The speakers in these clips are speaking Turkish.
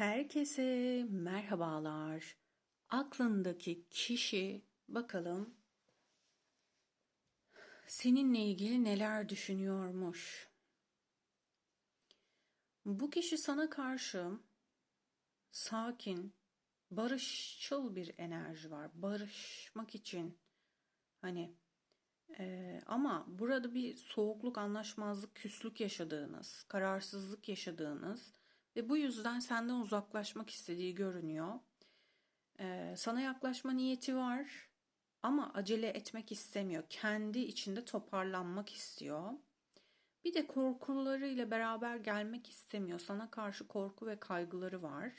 Herkese merhabalar. Aklındaki kişi bakalım seninle ilgili neler düşünüyormuş. Bu kişi sana karşı sakin, barışçıl bir enerji var. Barışmak için hani e, ama burada bir soğukluk, anlaşmazlık, küslük yaşadığınız, kararsızlık yaşadığınız ve bu yüzden senden uzaklaşmak istediği görünüyor. Ee, sana yaklaşma niyeti var ama acele etmek istemiyor. Kendi içinde toparlanmak istiyor. Bir de korkularıyla beraber gelmek istemiyor. Sana karşı korku ve kaygıları var.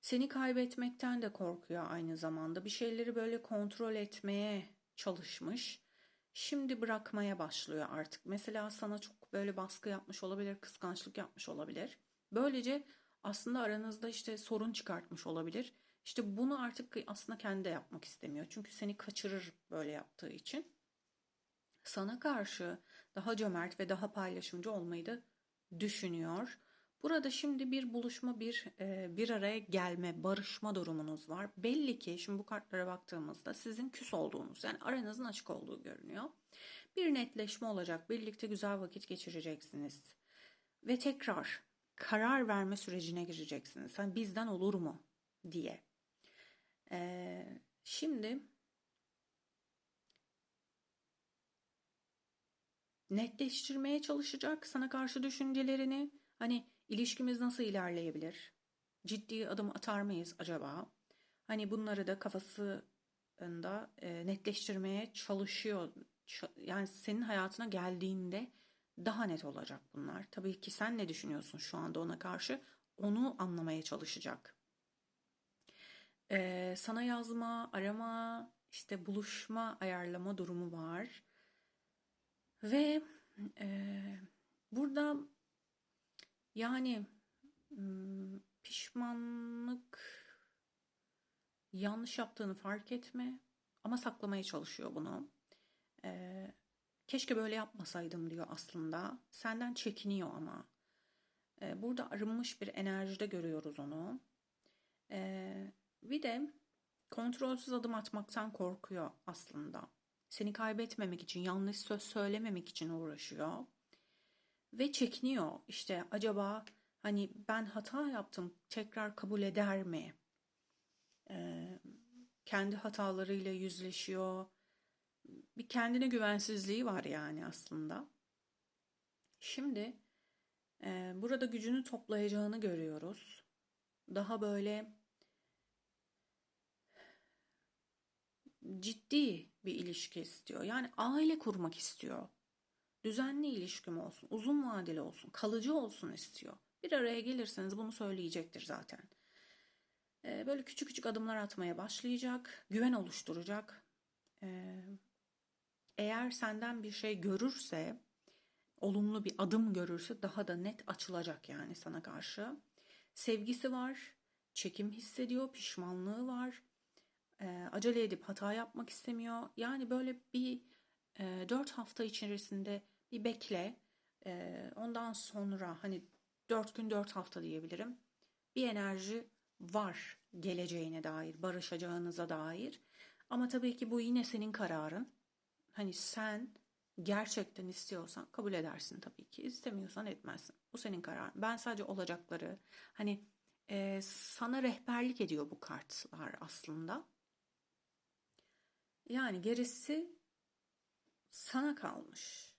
Seni kaybetmekten de korkuyor aynı zamanda. Bir şeyleri böyle kontrol etmeye çalışmış. Şimdi bırakmaya başlıyor artık. Mesela sana çok böyle baskı yapmış olabilir, kıskançlık yapmış olabilir. Böylece aslında aranızda işte sorun çıkartmış olabilir. İşte bunu artık aslında kendi de yapmak istemiyor. Çünkü seni kaçırır böyle yaptığı için. Sana karşı daha cömert ve daha paylaşımcı olmayı da düşünüyor. Burada şimdi bir buluşma, bir e, bir araya gelme, barışma durumunuz var. Belli ki şimdi bu kartlara baktığımızda sizin küs olduğunuz, yani aranızın açık olduğu görünüyor. Bir netleşme olacak, birlikte güzel vakit geçireceksiniz. Ve tekrar karar verme sürecine gireceksiniz. Hani bizden olur mu diye. Ee, şimdi netleştirmeye çalışacak sana karşı düşüncelerini. Hani ilişkimiz nasıl ilerleyebilir? Ciddi adım atar mıyız acaba? Hani bunları da kafasında e, netleştirmeye çalışıyor. Yani senin hayatına geldiğinde daha net olacak bunlar. Tabii ki sen ne düşünüyorsun şu anda ona karşı? Onu anlamaya çalışacak. Ee, sana yazma, arama, işte buluşma, ayarlama durumu var. Ve e, burada yani hmm, pişmanlık, yanlış yaptığını fark etme ama saklamaya çalışıyor bunu. Ee, Keşke böyle yapmasaydım diyor aslında. Senden çekiniyor ama. Ee, burada arınmış bir enerjide görüyoruz onu. Ee, bir de kontrolsüz adım atmaktan korkuyor aslında. Seni kaybetmemek için, yanlış söz söylememek için uğraşıyor. Ve çekiniyor. İşte acaba hani ben hata yaptım tekrar kabul eder mi? Ee, kendi hatalarıyla yüzleşiyor bir kendine güvensizliği var yani aslında. Şimdi e, burada gücünü toplayacağını görüyoruz. Daha böyle ciddi bir ilişki istiyor. Yani aile kurmak istiyor. Düzenli ilişkim olsun, uzun vadeli olsun, kalıcı olsun istiyor. Bir araya gelirseniz bunu söyleyecektir zaten. E, böyle küçük küçük adımlar atmaya başlayacak, güven oluşturacak. E, eğer senden bir şey görürse, olumlu bir adım görürse daha da net açılacak yani sana karşı. Sevgisi var, çekim hissediyor, pişmanlığı var. E, acele edip hata yapmak istemiyor. Yani böyle bir e, 4 hafta içerisinde bir bekle. E, ondan sonra hani 4 gün 4 hafta diyebilirim. Bir enerji var geleceğine dair, barışacağınıza dair. Ama tabii ki bu yine senin kararın. Hani sen gerçekten istiyorsan kabul edersin tabii ki. İstemiyorsan etmezsin. Bu senin kararın. Ben sadece olacakları hani e, sana rehberlik ediyor bu kartlar aslında. Yani gerisi sana kalmış.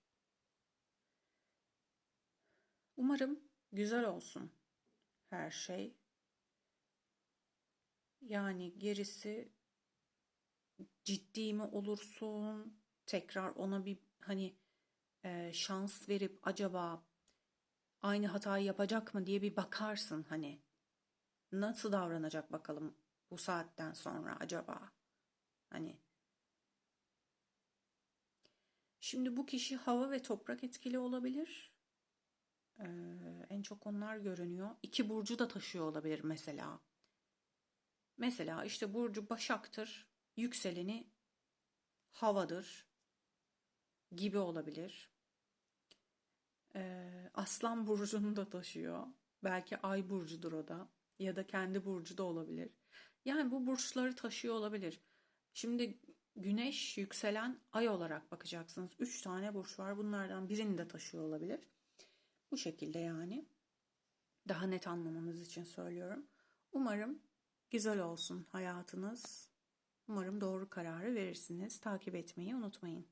Umarım güzel olsun her şey. Yani gerisi ciddi mi olursun, tekrar ona bir hani e, şans verip acaba aynı hatayı yapacak mı diye bir bakarsın hani. Nasıl davranacak bakalım bu saatten sonra acaba? Hani Şimdi bu kişi hava ve toprak etkili olabilir. Ee, en çok onlar görünüyor. İki burcu da taşıyor olabilir mesela. Mesela işte burcu Başak'tır, yükseleni havadır gibi olabilir. Ee, Aslan burcunu da taşıyor. Belki ay burcudur o da. ya da kendi burcu da olabilir. Yani bu burçları taşıyor olabilir. Şimdi güneş, yükselen, ay olarak bakacaksınız. Üç tane burç var. Bunlardan birini de taşıyor olabilir. Bu şekilde yani. Daha net anlamanız için söylüyorum. Umarım güzel olsun hayatınız. Umarım doğru kararı verirsiniz. Takip etmeyi unutmayın.